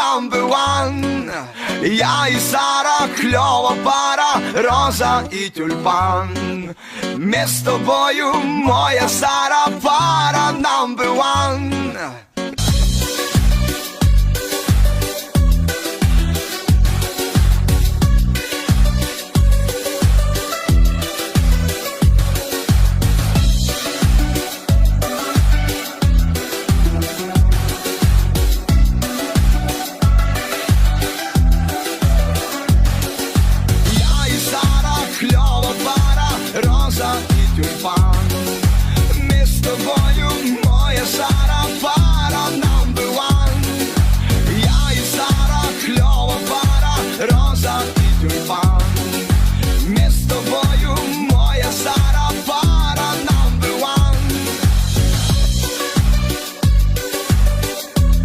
number one Я і Сара, кльова пара, роза і тюльпан Ми з тобою, моя Сара, пара number one тюпан Ми з тобою, моя Сара, пара нам one Я і Сара, кльова пара, роза і тюльпан.